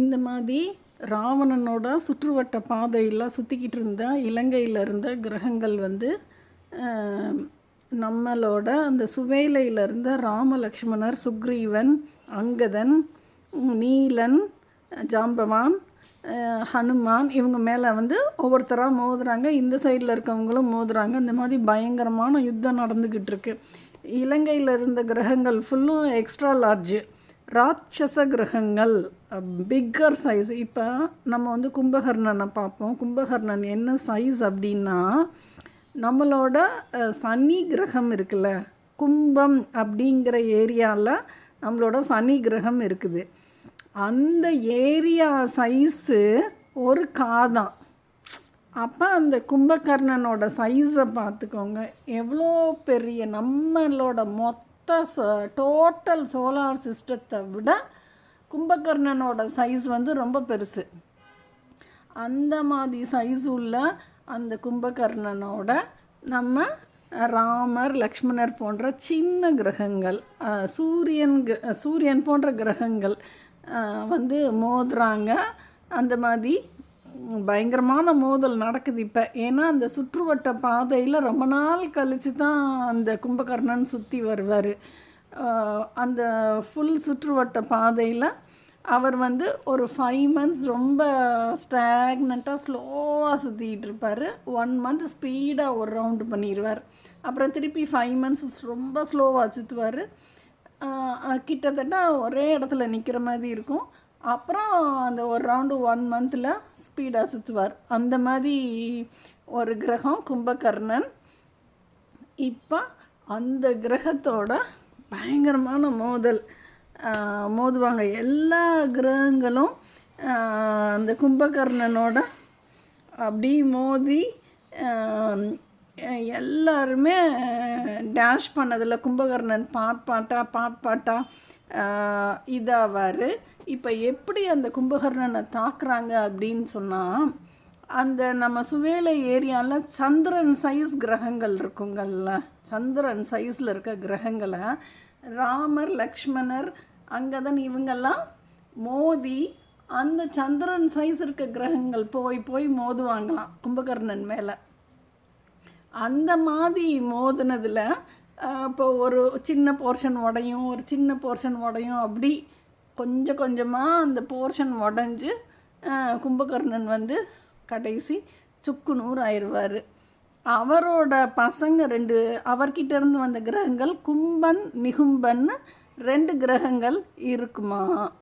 இந்த மாதிரி ராவணனோட சுற்றுவட்ட பாதையெல்லாம் சுற்றிக்கிட்டு இருந்த இலங்கையில் இருந்த கிரகங்கள் வந்து நம்மளோட அந்த சுவேலையில் இருந்த ராமலக்ஷ்மணர் சுக்ரீவன் அங்கதன் நீலன் ஜாம்பவான் ஹனுமான் இவங்க மேலே வந்து ஒவ்வொருத்தராக மோதுறாங்க. இந்த சைடில் இருக்கவங்களும் மோதுறாங்க. இந்த மாதிரி பயங்கரமான யுத்தம் நடந்துக்கிட்டு இருக்கு. இலங்கையில் இருந்த கிரகங்கள் ஃபுல்லும் எக்ஸ்ட்ரா லார்ஜு ராட்சச கிரகங்கள் பிக்கர் சைஸ் இப்போ நம்ம வந்து கும்பகர்ணனை பார்ப்போம். கும்பகர்ணன் என்ன சைஸ் அப்படின்னா நம்மளோட சனி கிரகம் இருக்குல்ல கும்பம் அப்படிங்கிற ஏரியாவில் நம்மளோட சனி கிரகம் இருக்குது. அந்த ஏரியா சைஸு ஒரு காதான் அப்போ அந்த கும்பகர்ணனோட சைஸை பார்த்துக்கோங்க. எவ்வளோ பெரிய நம்மளோட மொத்த மொத்த டோட்டல் சோலார் சிஸ்டத்தை விட கும்பகர்ணனோட சைஸ் வந்து ரொம்ப பெருசு. அந்த மாதிரி சைஸ் உள்ள அந்த கும்பகர்ணனோட நம்ம ராமர் லக்ஷ்மணர் போன்ற சின்ன கிரகங்கள் சூரியன் சூரியன் போன்ற கிரகங்கள் வந்து மோதுறாங்க. அந்த மாதிரி பயங்கரமான மோதல் நடக்குது இப்போ. ஏன்னா அந்த சுற்றுவட்ட பாதையில் ரொம்ப நாள் கழித்து தான் அந்த கும்பகர்ணன் சுற்றி வருவார். அந்த ஃபுல் சுற்றுவட்ட பாதையில் அவர் வந்து ஒரு ஃபைவ் மந்த்ஸ் ரொம்ப ஸ்டாக்னண்ட்டாக ஸ்லோவாக சுற்றிக்கிட்டு இருப்பார். ஒன் மந்த் ஸ்பீடாக ஒரு ரவுண்டு பண்ணிடுவார் அப்புறம் திருப்பி ஃபைவ் மந்த்ஸ் ரொம்ப ஸ்லோவாக சுற்றுவார் கிட்டத்தட்ட ஒரே இடத்துல நிற்கிற மாதிரி இருக்கும். அப்புறம் அந்த ஒரு ரவுண்டு ஒன் மந்தில் ஸ்பீடாக சுற்றுவார் அந்த மாதிரி ஒரு கிரகம் கும்பகர்ணன். இப்போ அந்த கிரகத்தோட பயங்கரமான மோதல் மோதுவாங்க. எல்லா கிரகங்களும் அந்த கும்பகர்ணனோட அப்படி மோதி எல்லாருமே டேஷ் பண்ணதில் கும்பகர்ணன் பாட் பாட்டா பாட் பாட்டா இதாவார். இப்போ எப்படி அந்த கும்பகர்ணனை தாக்குறாங்க அப்படின்னு சொன்னால் அந்த நம்ம சுவேலை ஏரியாவில் சந்திரன் சைஸ் கிரகங்கள் இருக்குங்கள்ல சந்திரன் சைஸில் இருக்க கிரகங்களை ராமர் லக்ஷ்மணர் அங்கதன் இவங்கெல்லாம் மோதி அந்த சந்திரன் சைஸ் இருக்க கிரகங்கள் போய் போய் மோதுவாங்களாம் கும்பகர்ணன் மேலே. அந்த மாதிரி மோதினதில் இப்போ ஒரு சின்ன போர்ஷன் உடையும் ஒரு சின்ன போர்ஷன் உடையும் அப்படி கொஞ்சம் கொஞ்சமாக அந்த போர்ஷன் உடஞ்சி கும்பகர்ணன் வந்து கடைசி சுக்குநூறு ஆயிடுவார். அவரோட பசங்க ரெண்டு அவர்கிட்ட இருந்து வந்த கிரகங்கள் கும்பன் நிகும்பன் ரெண்டு கிரகங்கள் இருக்குமா?